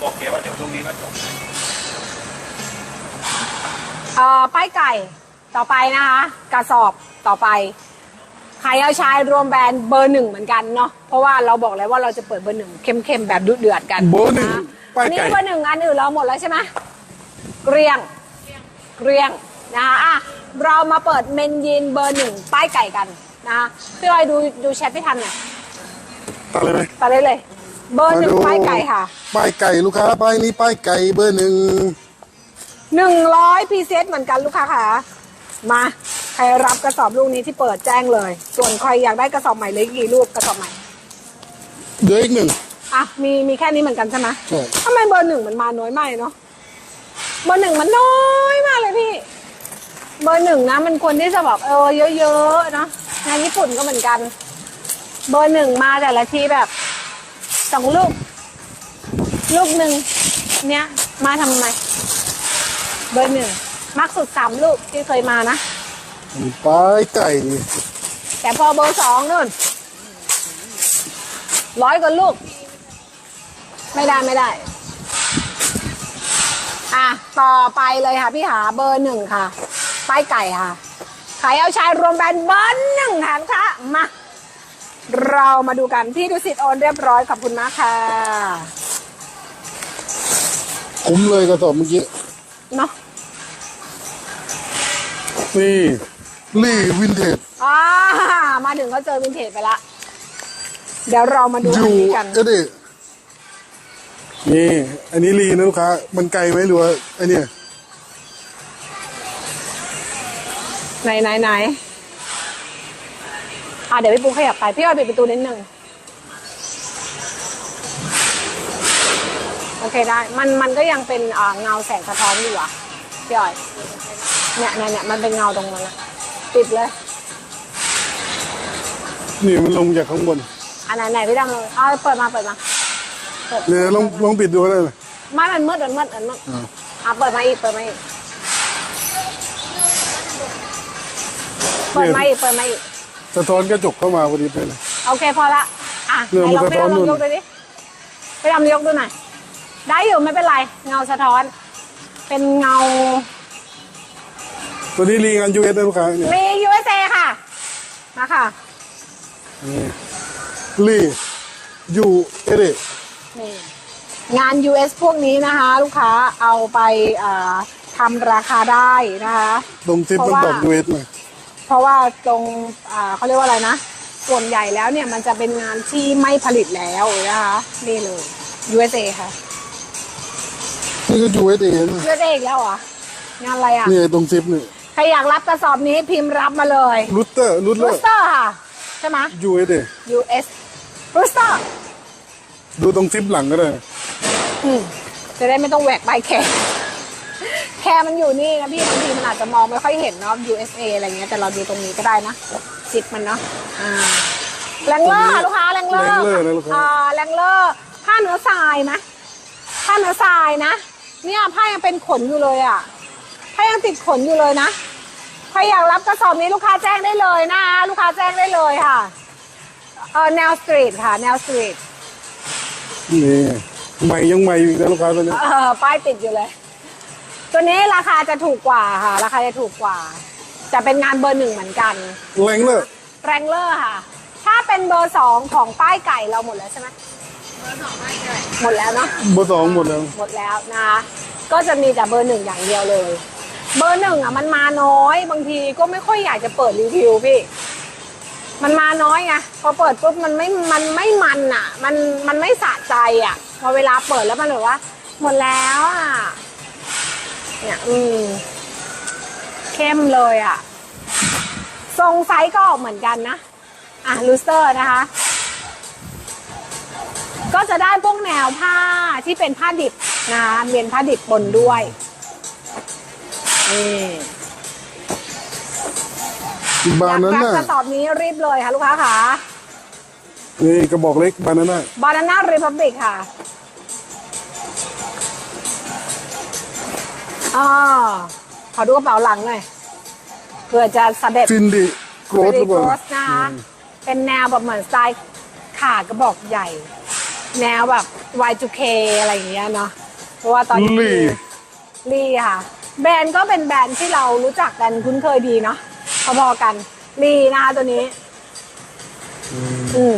โอเคว่าเดี๋ยวช่วงนี้ก็จบเอ่อป้ายไก่ต่อไปนะคะ กระสอบต่อไปขายเอาชายรวมแบรนด์เบอร์หนึ่งเหมือนกันเนาะเพราะว่าเราบอกแล้วว่าเราจะเปิดเบอร์หนึ่งเข้มๆแบบดุเดือดกันเบอร์หนึ่งะป้ายอันนี้ไก่เบอร์หนึ่งอันอื่นเราหมดแล้วใช่ไหมเกรียงเกรียงนะคะอะเรามาเปิดเมนยีนเบอร์หนึ่งป้ายไก่กันนะคะพี่ออยดูดูแชทพี่ทันหน่อยตัดเลยไหมไปเลยเลย เบอร์หนึ่งป้ายไก่ค่ะป้ายไก่ลูกค้าป้ายนี้ป้ายไก่เบอร์หนึ่งหนึ่งร้อยพีเซเหมือนกันลูกค้าค่ะ มาใครรับกระสอบลูกนี้ที่เปิดแจ้งเลย ส่วนใครอยากได้กระสอบใหม่เหลยกี่ลูกกระสอบใหม่เดี๋ยวอีกหนึ่งอะมีมีแค่นี้เหมือนกันใช่ไหมใช่ทำไมเบอร์หนึ่งมันมาน้อยมากเนาะเบอร์หนึ่งมันน้อยมากเลยพี่ เบอร์หนึ่งนะ มันควรที่จะแบบเออเยอะๆเนาะงานญี่ปุ่นก็เหมือนกัน เบอร์หนึ่งมาแต่ละทีแบบ สองลูก ลูกหนึ่งเนี้ยมาทำไม เบอร์หนึ่งมากสุดสามลูกที่เคยมานะป้ายไก่แต่พอเบอร์สองนู่นร้อยกว่าลูก ไม่ได้ไม่ได้ อะ ต่อไปเลยค่ะพี่หาเบอร์หนึ่งค่ะ ป้ายไก่ค่ะ ขายเอาชายรวมแบรนด์เบอร์หนึ่งค่ะค่ะมา เรามาดูกันพี่ดุสิตโอนเรียบร้อยขอบคุณมากค่ะคุ้มเลยกระสอบเมื่อกี้เนาะนี่ลี่วินเทจอ่ามาถึงก็เจอวินเทจไปละ เดี๋ยวเรามาดูออันยู่นี้กันก็ดินี่ อันนี้ลีนะลูกค้า มันไกลไหมหรือว่าไอเนี่ยไหนไหนไหน อะเดี๋ยวพี่ปูขยับไป พี่ออยปิดประตูนิดนึง โอเคได้ มันมันก็ยังเป็นอ่าเงาแสงสะท้อนอยู่อะ พี่ออย เนี่ยเนี่ยเนี่ยมันเป็นเงาตรงนั้นนะปิดเลย นี่มันลงจากข้างบน อันไหนไหนพี่ดำเลยเอาเปิดมาเปิดมาเปิดเนี่ยลองลองปิดดูก็ได้นะไม่มันมืดมันมืดมันมืดอ่าอะเปิดมาอีกเปิดมาอีก เปิดมาอีกเปิดมาอีก สะท้อนกระจกเข้ามาพอดีไปเลย โอเคพอละอะเรื่องไหนลองมันไปสะท้อนลองนู่นยกดูดิไปทำยกดูหน่อยได้อยู่ไม่เป็นไร เงาสะท้อน เป็นเงา ตัวนี้รีงานยูเอสนะลูกค้าเนี่ยมี USA ค่ะ มาค่ะ นี่รียูเอสนี่งาน US พวกนี้นะคะ ลูกค้าเอาไปอ่าทำราคาได้นะคะ ตรงซิปเพต้อราะงว่าตอกยูเอสมา เพราะว่าตรงอ่าเขาเรียกว่าอะไรนะ ส่วนใหญ่แล้วเนี่ยมันจะเป็นงานที่ไม่ผลิตแล้วนะคะนี่เลย USA ค่ะ นี่ก็ยูเอสเอง USA อีกแล้วเหรองานอะไรอะนี่ตรงซิปนี่ใครอยากรับกระสอบนี้พิมพ์รับมาเลยรูเตอร์รูเตรูอสร์เตอร์ค่ะใช่ไหมยูเอสเอ US รูสเตอร์ดูตรงซิปหลังก็ได้อืมจะได้ไม่ต้องแหวกใบแคร์ แคร์มันอยู่นี่นะพี่บางทีมันอาจจะมองไม่ค่อยเห็นเนาะ USA อะไรเงี้ยแต่เราดูตรงนี้ก็ได้นะซิปมันเนาะอ่าแรงเลอร์ค่ะลูกค้าแรงเลอร์ Wrangler นะลูกค้า อ่าแรงเลอร์ผ้าเนื้อทรายนะผ้าเนื้อทรายนะ เนี่ยผ้ายังเป็นขนอยู่เลยอะผ้ายังติดขนอยู่เลยนะใครอยากรับกระสอบนี้ลูกค้าแจ้งได้เลยนะคะลูกค้าแจ้งได้เลยค่ะเออแนวสตรีทค่ะ แนวสตรีทนี่ใหม่ยังใหม่อยู่นะลูกค้าตัวนี้เออป้ายติดอยู่เลย ตัวนี้ราคาจะถูกกว่าค่ะ ราคาจะถูกกว่า จะเป็นงานเบอร์หนึ่งเหมือนกัน แรงเลยแรงเลอร์ค่ะ ถ้าเป็นเบอร์สองของป้ายไก่เราหมดแล้วใช่ไหมหมดแล้วเนาะเบอร์สองหมดแล้วหมดแล้วนะคะก็จะมีแต่เบอร์หนึ่งอย่างเดียวเลย เบอร์หนึ่งอะมันมาน้อย บางทีก็ไม่ค่อยอยากจะเปิดรีวิวพี่ มันมาน้อยไงพอเปิดปุ๊บมันไม่มันไม่มันอะ มันมันไม่สะใจอะ พอเวลาเปิดแล้วมันแบบว่า หมดแล้วอะ เนี่ยอืมเข้มเลยอะ ทรงไซส์ก็ออกเหมือนกันนะ อะลูสเตอร์นะคะ ก็จะได้พวกแนวผ้าที่เป็นผ้าดิบนะคะเป็นผ้าดิบปนด้วยนี่บานนั้นอยากน่ะรับกระสอบนี้รีบเลยค่ะลูกค้าค่ะ นี่กระบอกเล็กบานนั้นน่ะบานาน่ารีพับบิกค่ะ อ๋อขอดูกระเป๋าหลังหน่อยเพื่อจะสเด็จฟินดิโกรธหรือเปล่าโรสนะคะเป็นแนวแบบเหมือนสไตล์ขากระบอกใหญ่ แนวแบบ Y2K อะไรอย่างเงี้ยเนาะเพราะว่าตอนนี้ลี่ลี่ค่ะ แบรนด์ก็เป็นแบรนด์ที่เรารู้จักกันคุ้นเคยดีเนาะพอๆกันลี่นะคะตัวนี้ อืม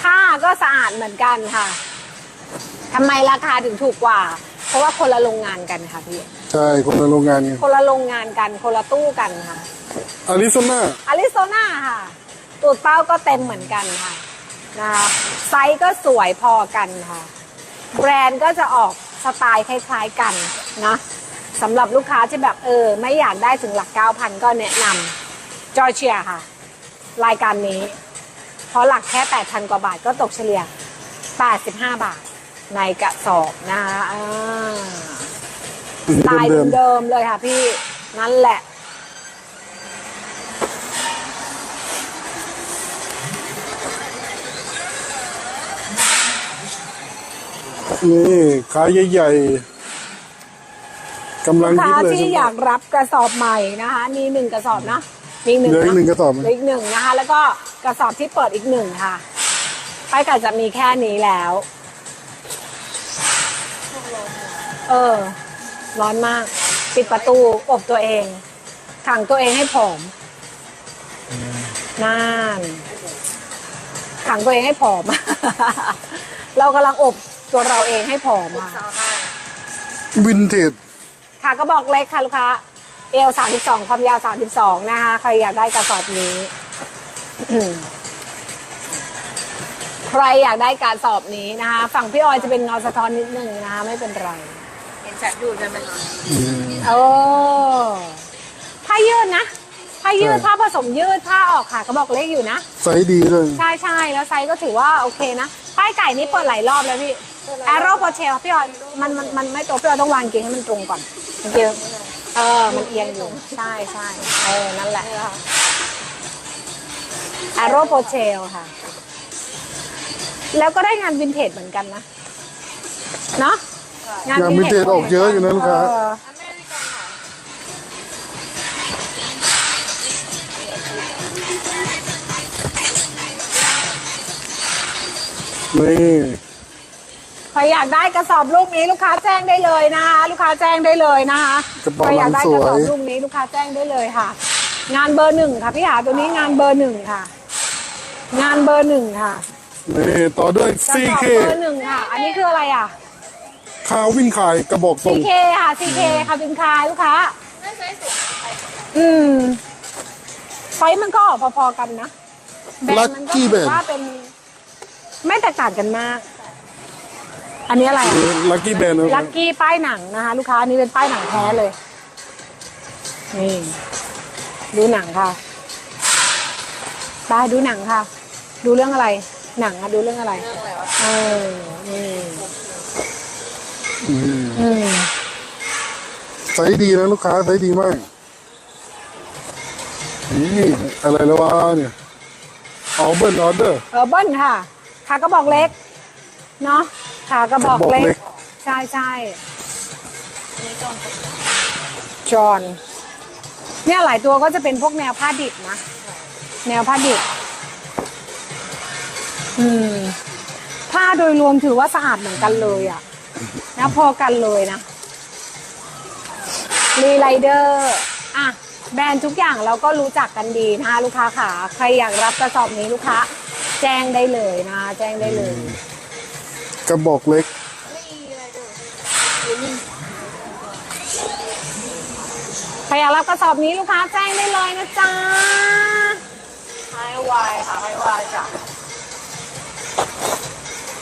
ผ้าก็สะอาดเหมือนกันค่ะทำไมราคาถึงถูกกว่า เพราะว่าคนละโรงงานกันค่ะพี่ ใช่คนละโรงงานไงคนละโรงงานกัน คนละตู้กันค่ะ อาริโซนาอาริโซนาค่ะ ตูดเป้าก็เต็มเหมือนกันค่ะนะคะไซส์ก็สวยพอกันค่ะ แบรนด์ก็จะออกสไตล์คล้ายๆกันนะสำหรับลูกค้าที่แบบเออ ไม่อยากได้ถึงหลัก 9,000 ก็แนะนำจอร์เจียค่ะ รายการนี้ เพราะหลักแค่ 8,000 กว่าบาทก็ตกเฉลี่ย 85 บาท ในกระสอบนะคะอ่าสไตล์เดิมเดิมๆเลยค่ะพี่นั่นแหละๆนี่ขายใหญ่ๆกำลังลูกฮิตค้าเลยที่อยากรับกระสอบใหม่นะคะ มีหนึ่งกระสอบนะมีหนึ่งเหลืออีกหนึ่งนะกระสอบเหลืออีกหนึ่งนะคะ แล้วก็กระสอบที่เปิดอีกหนึ่งค่ะป้ายกัจะมีแค่นี้แล้ว เออ ร้อนมาก ปิดประตูอบตัวเองขังตัวเองให้ผอมนั่นขังตัวเองให้ผอม เรากำลังอบตัวเราเองให้ผอมอะวินเทจค่ะก็บอกเล็กค่ะลูกค้าเอลสามสิบสองความยาวสามสิบสองนะคะใครอยากได้กระสอบนี้ ใครอยากได้การสอบนี้นะคะ ฝั่งพี่ออยจะเป็นเงาสะท้อนนิดนึงนะคะไม่เป็นไร เห็นชัดอยู่ใช่ไหมคะเออผ้ายืดนะผ้ายืดผ้าผสมยืดผ้าออกค่ะก็บอกเล็กอยู่นะ ไซส์ดีเลย ใช่ใช่แล้วไซส์ก็ถือว่าโอเคนะป้ายไก่นี้เปิดหลายรอบแล้วพี่แอโร่โปเชลพี่ออยมันมันมันไม่ตรงพี่ออยต้องวางเกงให้มันตรงก่อนเมื่อกี้เออมันเอียงอยู่ใช่ใช่เออนั่นแหละแอโร่โปเชลค่ะ แล้วก็ได้งานวินเทจเหมือนกันนะ เนาะ งานวินเทจออกเยอะอยู่นะลูกค้าเออนี่ใครอยากได้กระสอบลูกนี้ลูกค้าแจ้งได้เลยนะคะลูกค้าแจ้งได้เลยนะคะกระเป๋าใครอยากได้กระสอบหลังสวยลูกนี้ลูกค้าแจ้งได้เลยค่ะ งานเบอร์หนึ่งค่ะพี่หาตัวนี้งานเบอร์หนึ่งค่ะ งานเบอร์หนึ่งค่ะนี่ต่อด้วยกระสอบ CK เบอร์หนึ่งค่ะ อันนี้คืออะไรอะ คาวินขายกระบอกตรง CK ค่ะ CK ค่ะเป็นคายลูกค้าไม่ใช่สูงอืมไฟมันก็ออกพอๆกันนะแบรนด์มันก็ Lucky ถือ Band ว่าเป็น ไม่แตกต่างกันมาก อันนี้อะไรอะลักกี้แบนด์ลักกี้ป้ายหนังนะคะ ลูกค้าอันนี้เป็นป้ายหนังแท้เลยนี่ดูหนังค่ะป้ายดูหนังค่ะ ดูเรื่องอะไร หนังอะดูเรื่องอะไรเออนี่ อืมไซส์ดีนะลูกค้าไซส์ดีมาก นี่อะไรแล้ววะเนี่ยออเบิร์นออเดอร์ เออเบิ้ลค่ะ ขากระบอกเล็ก เนาะขากระบอกกระบอกเล็เล็กกใช่ใช่จอห์นเนี่ยหลายตัวก็จะเป็นพวกแนวผ้าดิบนะ แนวผ้าดิบ อืม ผ้าโดยรวมถือว่าสะอาดเหมือนกันเลยอะ นะพอกันเลยนะรีไลเดอร์อะแบรนด์ทุกอย่างเราก็รู้จักกันดีนะคะลูกค้าขาใครอยากรับกระสอบนี้ลูกค้า แจ้งได้เลยนะ แจ้งได้เลยกระบอกเล็กใครอยากรับกระสอบนี้ลูกค้าแจ้งได้เลยนะจ๊ะไฮวายค่ะไฮวายจ้ะ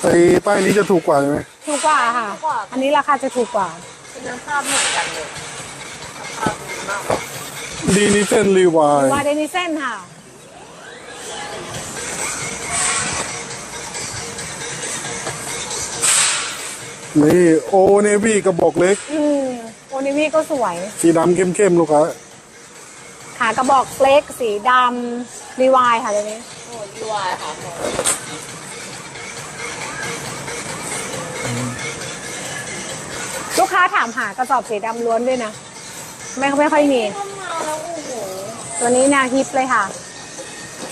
ไอ้ป้ายนี้จะถูกกว่าใช่ไหมถูกกว่าค่ะ อันนี้ราคาจะถูกกว่าคุณภาพเหมือนกันเลยภาพดีมากดีนิเซนรีวายวาเดนิเซนค่ะ นี่โอเนวี่กระบอกเล็ก อืมโอนิวีก็สวย สีดำเข้มๆ ลูกค้าขากระบอกเล็กสีดำรีวายค่ะตัวนี้ โอ้ดีวายค่ะ ลูกค้าถามหากระสอบสีดำล้วนด้วยนะ ไม่ไม่ค่อยมี เข้ามาแล้วโอ้โหตัวนี้แนวฮิปเลยค่ะ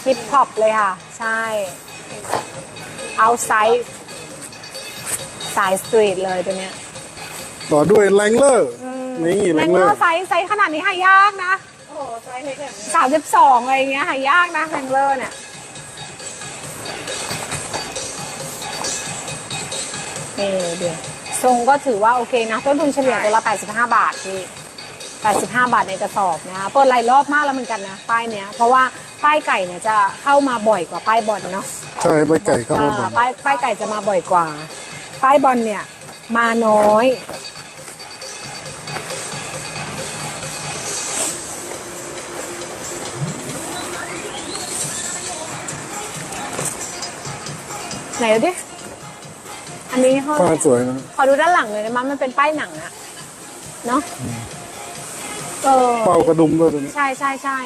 ฮิปฮอปเลยค่ะ ใช่ เอาไซส์สายสตรีทเลยตัวเนี้ยต่อด้วยแรงเลอร์นี่แรแรงงเลเลออร์ร์ไซส์ไซส์ขนาดนี้หายากนะโอ้โหไซส์เล็กแบบนี้สามสิบสองอะไรอย่างเงี้ยหายากนะแรงเลอร์เนี่ย นี่เดี๋ยว ทรงก็ถือว่าโอเคนะต้นทุนเฉลี่ยตัวละ 85 บาทพี่85 บาทในกระสอบนะเปิดหลายรอบมากแล้วเหมือนกันนะป้ายเนี้ยเพราะว่าป้ายไก่เนี่ยจะเข้ามาบ่อยกว่าป้ายบอลเนาะใช่ไปไก่เข้ามาบอ่านป้ายป้ายไก่จะมาบ่อยกว่า ป้ายบอลเนี่ย มาน้อย ไหนดูดิ อันนี้เขาผ้าสวยนะขอดูด้านหลังเลยได้ไหมมันเป็นป้ายหนังอะเนาะเออเป่ากระดุมด้วยตัวนี้ใช่ใช่ใช่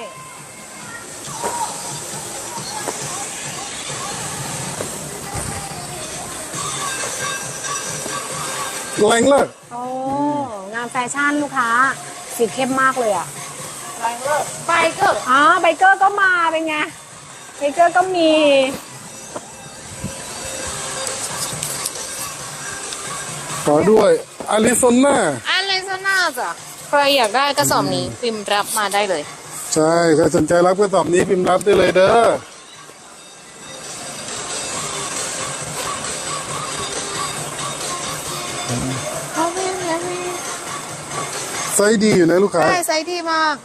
แรงเลอร์โอ้งานแฟชั่นลูกค้า สีเข้มมากเลยอะแรงเลอร์ไบเกอร์อ๋อไบเกอร์ก็มาเป็นไงไบเกอร์ก็มี ต่อด้วยอาริโซนาอันเลนซ์น่าจ้ะใครอยากได้กระสอบนี้พิมพ์รับมาได้เลย ใช่ใครสนใจรับกระสอบนี้พิมพ์รับได้เลยเด้อเขาเป็นแบบนี้ไซส์ดีอยู่นะลูกค้าใช่ไซส์ดีมาก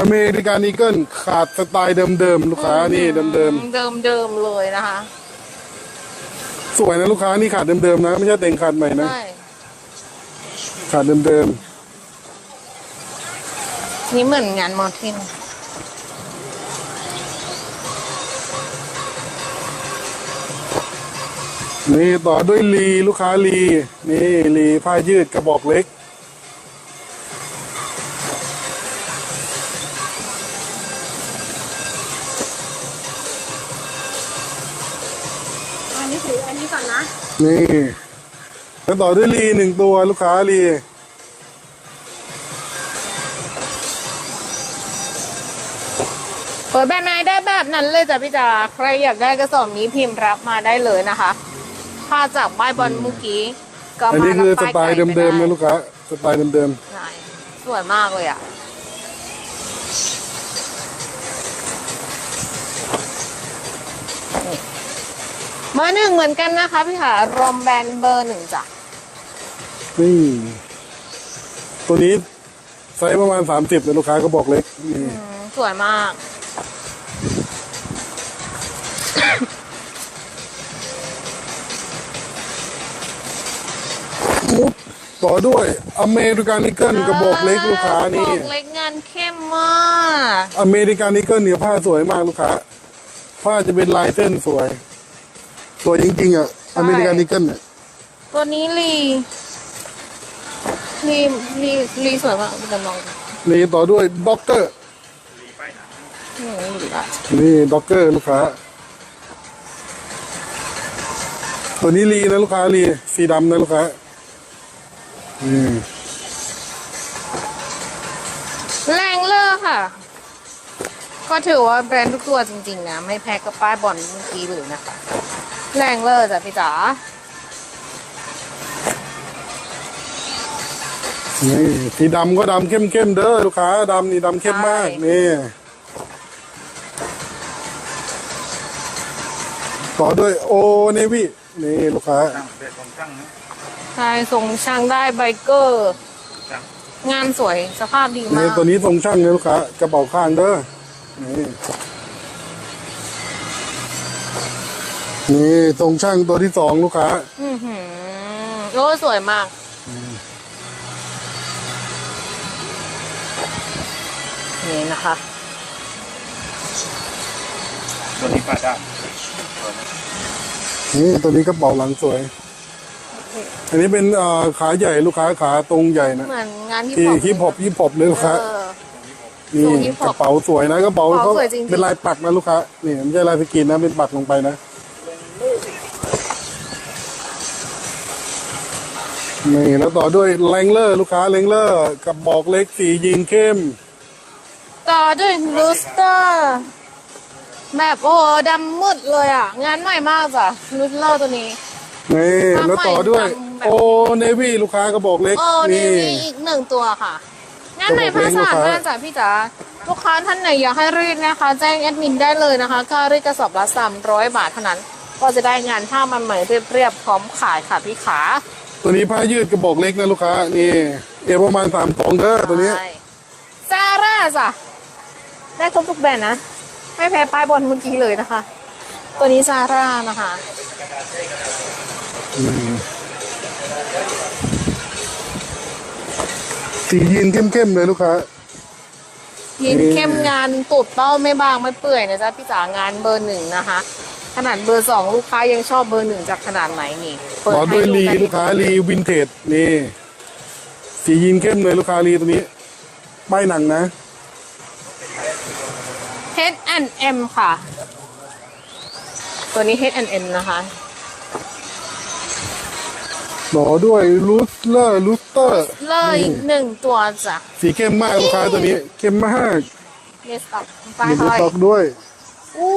อเมริกันอีเกิลขาดสไตล์เดิมๆลูกค้านี่เดิมเดิมเดิมๆเลยนะคะๆสวยนะลูกค้านี่ขาดเดิมๆนะไม่ใช่เต็งขาดใหม่นะใช่ขาดเดิมนี่เหมือนงานมอร์ทินๆนี่ต่อด้วยลีลูกค้าลีนี่ลีผ้ายืดกระบอกเล็ก ถืออันนี้ก่อนนะนี่แล้วต่อด้วยลีหนึ่งตัวลูกค้าลีเปิดแบบไหนได้แบบนั้นเลยจ้ะพี่จ๋าใครอยากได้กระสอบนี้พิมพ์รับมาได้เลยนะคะถ้าจากป้ายบอลเมื่อกี้ก็อันมานี้คือสรับไตป้ายล์ไก่ไปเดิมๆได้นะลูกค้าสไตล์เดิมใช่สวยมากเลยอะ เบอร์หนึ่งเหมือนกันนะคะพี่ค่ะรอมแบรนด์เบอร์หนึ่งจ้ะๆนี่ตัวนี้ไซส์ประมาณสามสิบนะลูกค้ากระบอกเล็กนี่อืมสวยมากต่อด้วยอเมริกันอีเกิลกระบอกเล็กลูกค้านี่ กระบอกเล็กงานเข้มมาก อเมริกันอีเกิลเนี่ยผ้าสวยมากลูกค้าผ้าจะเป็นลายเส้นสวย สวยจริงๆอะอเมริกันอีเกิลเนี่ยตัวนี้ลีลีลีลีสวยมากพี่กำลังนี่ต่อด้วยด็อกเกอร์อืมลีอะนี่ด็อกเกอร์ลูกค้า ตัวนี้ลีนะลูกค้าลีสีดำนะลูกค้าอืมแรงเลอร์ค่ะ ก็ถือว่าแบรนด์ทุกตัวจริงๆนะ ไม่แพ้กับป้ายบอลเมื่อกี้เลยนะคะ แรงเลอร์จ้ะพี่จ๋านี่สีดำก็ดำเข้มๆเด้อลูกค้าดำนี่ดำเข้มมากนี่ต่อด้วยโอเนวี่นี่ลูกค้าใช่ส่งช่างได้ไบเกอร์ งานสวยสภาพดีนี่มากตัวนี้ทรงช่างนะลูกค้ากระเป๋าข้างเด้อนี่ นี่ทรงช่างตัวที่สองลูกค้าอือหือโอ้สวยมาก นี่นะคะ ตัวนี้ป้าได้นี่ตัวนี้กระเป๋าหลังสวย อันนี้เป็นเอ่อขาใหญ่ลูกค้าขาตรงใหญ่นะเหมือนงานที่ที่ฮิปฮอปฮิปฮอปเลยลูกค้า เออ นี่ทรงฮิปฮกอประเป๋าสวยนะกระเป๋ากระเป๋าเขาสวยจริงๆ เป็นลายปักนะลูกค้า นี่ไม่ใช่ลายสกรีนนะเป็นปักลงไปนะ นี่แล้วต่อด้วยแรงเลอร์ลูกค้าแรงเลอร์กับบอกเล็กสียิงเข้ม ต่อด้วยลูสเตอร์แบบโอ้โหดำมืดเลยอะ งานใหม่มากจ้ะนูดเลอร์ตัวนี้ นี่ทำแล้วต่อด้วยใหม่ทำแบบโอเนวี่ลูกค้ากระบอกเล็กโอ้นี่นี่มีอีกหนึ่งตัวค่ะ งานใหม่ภาษาตัวเล็กลูกค้าแม่จ้ะพี่จ๋าลูกค้าท่านไหนอยากให้รีดนะคะ แจ้งแอดมินได้เลยนะคะค่ารีดกระสอบละ300บาทเท่านั้น ก็จะได้งานผ้ามันใหม่เรียบๆพร้อมขายค่ะพี่ขา ตัวนี้ผ้ายืดกระบอกเล็กนะลูกค้า นี่ เอวประมาณสามสองเด้อตัวนี้ใช่ซาร่าจ้ะได้ครบทุกแบรนด์นะ ไม่แพ้ป้ายบอลเมื่อกี้เลยนะคะ ตัวนี้ซาร่านะคะสียีนเข้มๆเลยลูกค้ายินเข้มงานตูดเป้าไม่บางไม่เปื่อยนะจ๊ะพี่จ๋างานเบอร์หนึ่งนะคะ ขนาดเบอร์สองลูกค้ายังชอบเบอร์หนึ่งจากขนาดไหนนี่เปิดต่อให้ด้วยดูลีกันลูกค้าลีวินเทจนี่สียีนเข้มเลยลูกค้าลีตัวนี้ป้ายหนังนะเ H&M ค่ะ ตัวนี้ H&M นะคะต่อด้วยลูสเลอร์ลูสเตอร์เลยอีกหนึ่งตัวจ้ะสีเข้มมากลูกค้าตัวนี้ เข้มมาก เนสต็อกป้ายมีเท่าไหร่สต็อกด้วย อู้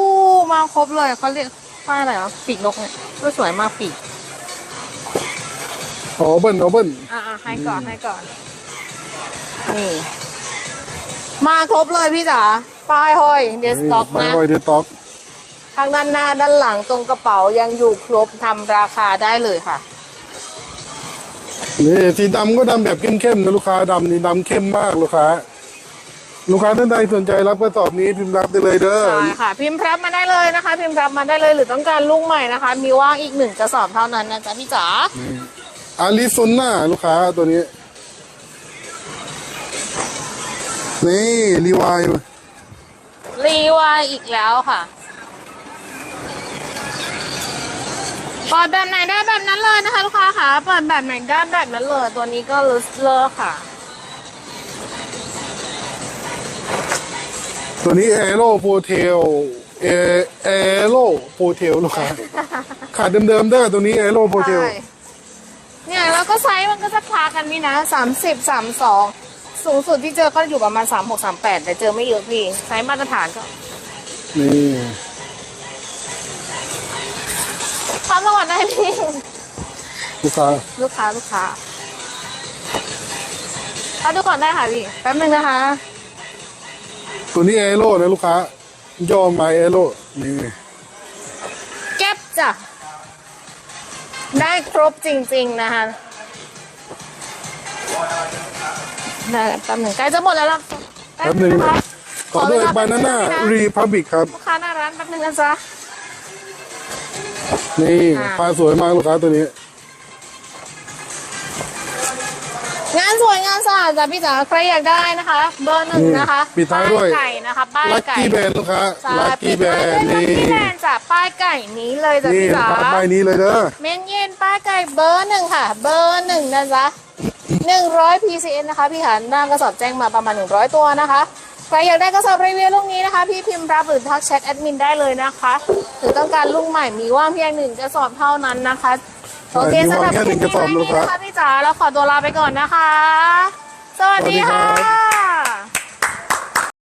มาครบเลยเขาเรียกป้ายอะไรวะปีกนกเนี่ยก็สวยมากปีกออเบิ้ลออเบิ้ลอ่าให้ก่อนให้ก่อนนี่มาครบเลยพี่จ๋าป้ายห้อยเดสต็อกไม่นะไวเดต็อกทางด้านหน้าด้านหลังตรงกระเป๋ายังอยู่ครบทำราคาได้เลยค่ะนี่สีดำก็ดำแบบเข้มๆนะลูกค้าดำนี่ดำเข้มมากลูกค้า ลูกค้าท่านใดสนใจรับกระสอบนี้พิมพ์รับได้เลยเด้อ ใช่ค่ะ พิมพ์รับมาได้เลยนะคะ พิมพ์รับมาได้เลยหรือต้องการลูกใหม่นะคะ มีว่างอีกหนึ่งกระสอบเท่านั้นนะจ๊ะพี่จ๋าอาริโซนาลูกค้าตัวนี้ นี่รีวายรีวายอีกแล้วค่ะเปิดแบบไหนได้แบบนั้นเลยนะคะ ลูกค้าค่ะเปิดแบบไหนได้แบบนั้นเลย ตัวนี้ก็ลูสเลอร์ค่ะ ตัวนี้แอโร่โปเทลเอแอโร่โปเทลลูกค้าขาดเดิมๆเด้อตัวนี้แอโร่โปเทล ใช่เนี่ยแล้วก็ไซส์มันก็จะคลากันนี่นะสามสิบสามสองสูงสุดที่เจอก็อยู่ประมาณสามหกสามแปดแต่เจอไม่เยอะพี่ไซส์มาตรฐานก็ นี่ทำจังหวัดได้พี่ ลูกค้าลูกค้าลูกค้าเอาดูก่อนได้ค่ะพี่ แป๊บนึงนะคะ ตัวนี้แอโร่นะลูกค้าย่อมาแอโร่นี่เก็บจ้ะ ได้ครบจริง ๆ นะคะได้แป๊บหนึ่งใกล้จะหมดแล้วล่ะแป๊บหนึ่งนะคะขอด้วยเวลบานาน่าแป๊บงะรีพับบิกครับ ลูกค้าหน้าร้านแป๊บนึงนะจ๊ะ นี่อ่าปลาสวยมากลูกค้าตัวนี้ งานสวยงานสะอาดจ้ะพี่จ๋าใครอยากได้นะคะ เบอร์หนึ่งนะคะอืมปิดท้ายด้วย ป้ไก่นะคะป้ายลัคไก่กี้แบนลูกค้าใช่ลัคกี้แบนลัคนี่กี้แบนจ้ะป้ายไก่นี้เลยจ้ะนี่พี่ลูกจ๋าค้าใบนี้เลยเด้อ เมนเย็นป้ายไก่เบอร์หนึ่งค่ะ เบอร์หนึ่งนะจ๊ะหนึ่งร้อย PCN นะคะ พี่ค่ะหน้ากระสอบแจ้งมาประมาณหนึ่งร้อยตัวนะคะ ใครอยากได้กระสอบรีวิวลูกนี้นะคะ พี่พิมพ์รับหรือทักแชทแอดมินได้เลยนะคะ หรือต้องการลูกใหม่มีว่างเพียงหนึ่งกระสอบเท่านั้นนะคะ โอเคมีสำหว่ารับงแค่หนึ่งกระสอบคลิปนี้ลูกค้านะคะพี่จ๋าแล้วขอตัวลาไปก่อนนะคะ สวัสดีค่ะ